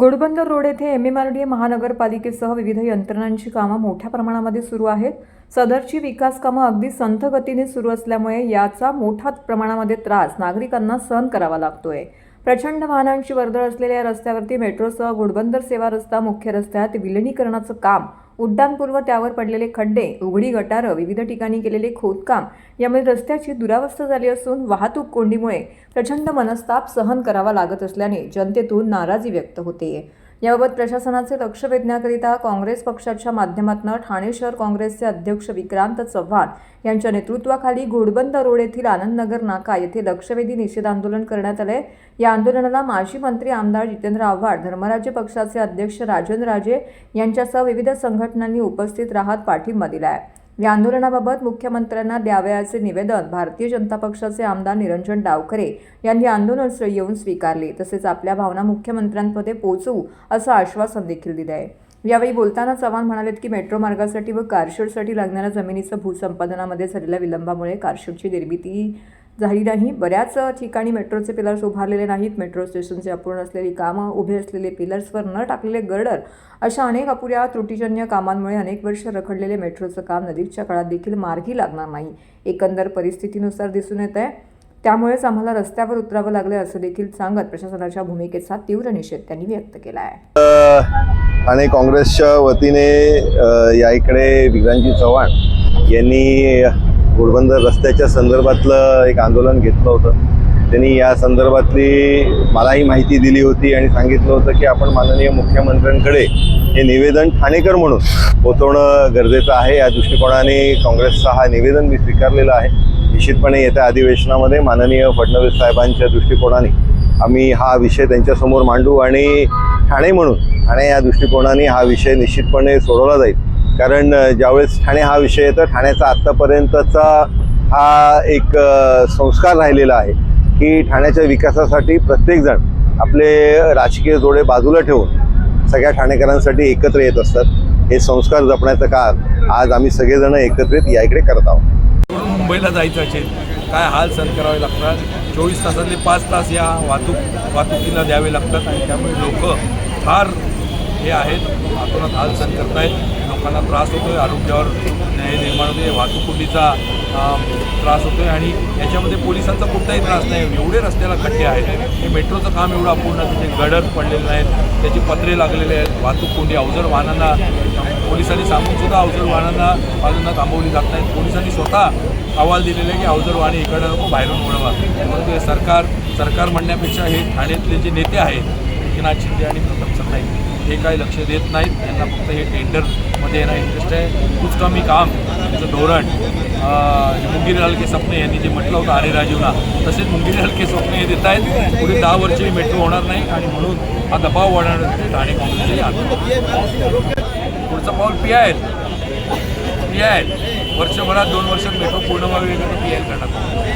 Ghodbunder road येथे M M R D A महानगरपालिकेसह विविध यंत्रणांची कामं मोठ्या प्रमाणामध्ये सुरू आहेत. सदरची विकास कामं अगदी संथ गतीने सुरू असल्यामुळे याचा मोठ्या प्रमाणामध्ये त्रास नागरिकांना सहन करावा लागतोय. प्रचंड वाहनांची वर्दळ असलेल्या या रस्त्यावरती मेट्रोसह घोडबंदर सेवा रस्ता मुख्य रस्त्यात विलिनीकरणाचं काम उड्डाणपूर्व त्यावर पडलेले खड्डे उघडी गटारं विविध ठिकाणी केलेले खोदकाम यामुळे रस्त्याची दुरावस्था झाली असून वाहतूक कोंडीमुळे प्रचंड मनस्ताप सहन करावा लागत असल्याने जनतेतून नाराजी व्यक्त होते. याबाबत प्रशासनाचे लक्ष वेधण्याकरिता काँग्रेस पक्षाच्या माध्यमातून ठाणे शहर काँग्रेसचे अध्यक्ष विक्रांत चव्हाण यांच्या नेतृत्वाखाली घोडबंद रोड येथील आनंदनगर नाका येथे लक्षवेधी निषेध आंदोलन करण्यात आले. या आंदोलनाला माजी मंत्री आमदार जितेंद्र आव्हाड धर्मराज्य पक्षाचे अध्यक्ष राजेंद्र राजे यांच्यासह विविध संघटनांनी उपस्थित राहत पाठिंबा दिला आहे या आंदोलनाबाबत मुख्यमंत्र्यांना द्यावयाचे निवेदन भारतीय जनता पक्षाचे आमदार निरंजन डावखरे यांनी आंदोलनस्थळी येऊन स्वीकारले. तसेच आपल्या भावना मुख्यमंत्र्यांमध्ये पोहोचवू असं आश्वासन देखील दिलं आहे. यावेळी बोलताना चव्हाण म्हणालेत की मेट्रो मार्गासाठी व कारशेडसाठी लागणाऱ्या जमिनीचं भूसंपादनामध्ये झालेल्या विलंबामुळे कारशेडची निर्मिती झाली नाही. बऱ्याच ठिकाणी मेट्रोचे पिलर्स उभारलेले नाहीत. मेट्रो स्टेशनचे अपूर्ण असलेली कामं उभे असलेले पिलर्सवर न टाकलेले गर्डर अशा अनेक अपुऱ्या त्रुटीजन्य कामांमुळे अनेक वर्ष रखडलेले मेट्रोचं काम नजीकच्या काळात देखील मार्गी लागणार नाही. एकंदर परिस्थितीनुसार दिसून येत आहे त्यामुळेच आम्हाला रस्त्यावर उतरावं लागलं असं देखील सांगत प्रशासनाच्या भूमिकेचा तीव्र निषेध त्यांनी व्यक्त केला आहे आणि काँग्रेसच्या वतीने या इकडे विक्रांतजी चव्हाण यांनी घोडबंदर रस्त्याच्या संदर्भातलं एक आंदोलन घेतलं होतं. त्यांनी या संदर्भातली मलाही माहिती दिली होती आणि सांगितलं होतं की आपण माननीय मुख्यमंत्र्यांकडे हे निवेदन ठाणेकर म्हणून पोचवणं गरजेचं आहे. या दृष्टिकोनाने काँग्रेसचा हा निवेदन मी स्वीकारलेलं आहे. निश्चितपणे येत्या अधिवेशनामध्ये माननीय फडणवीस साहेबांच्या दृष्टिकोनाने आम्ही हा विषय त्यांच्यासमोर मांडू आणि ठाणे म्हणून ठाणे या दृष्टिकोनाने हा विषय निश्चितपणे सोडवला जाईल. कारण ज्यावेळेस ठाणे हा विषय येतो ठाण्याचा आत्तापर्यंतचा हा एक संस्कार राहिलेला आहे की ठाण्याच्या विकासासाठी प्रत्येकजण आपले राजकीय जोडे बाजूला ठेवून सगळ्या ठाणेकरांसाठी एकत्र येत असतात. हे संस्कार जपण्याचं काम आज आम्ही सगळेजण एकत्रित या इकडे करत आहोत. मुंबईला जायचं असेल काय हाल सहन करावे लागतात? चोवीस तासातले पाच तास या वाहतूक वाहतुकीला द्यावे लागतात. आणि त्यामुळे लोक फार हे आहेत आतोनात हाल सहन करतायत. लोकांना त्रास होतो आहे आरोग्यावर हे निर्माण होते वाहतूक कोंडीचा होतो आहे आणि याच्यामध्ये पोलिसांचा कुठलाही त्रास नाही. एवढे रस्त्याला खड्डे आहेत हे मेट्रोचं काम एवढं अपूर्ण तिथे गडर पडलेले नाहीत त्याची पत्रे लागलेले आहेत वाहतूक कोंडी अवजड वाहनांना पोलिसांनी सांगून सुद्धा अवजड वाहनांना बाजूंना थांबवली जात नाहीत. पोलिसांनी स्वतः अहवाल दिलेले आहे की अवजड वाहने इकडं नको बाहेरून वळवा. परंतु हे सरकार सरकार म्हणण्यापेक्षा हे ठाण्यातले जे नेते आहेत एकनाथ शिंदे आणि प्रताप सरनाईक हे काय लक्ष देत नाहीत. त्यांना फक्त हे टेंडरमध्ये येणं इंटरेस्ट आहे. कुछ कमी काम त्यांचं धोरण. अं, हलके स्वप्ने यांनी जे म्हटलं होतं आरे राजीवला तसेच मुंगिरी हलके स्वप्ने हे देत आहेत. पुढे दहा वर्ष मेट्रो होणार नाही आणि म्हणून हा दबाव वाढवण्यासाठी ठाणे काँग्रेसचे आंदोलन पुढचं पाऊल पी आय पी आय वर्षभरात दोन वर्षात मेट्रो पूर्ण व्हावी वगैरे पी आय करणार.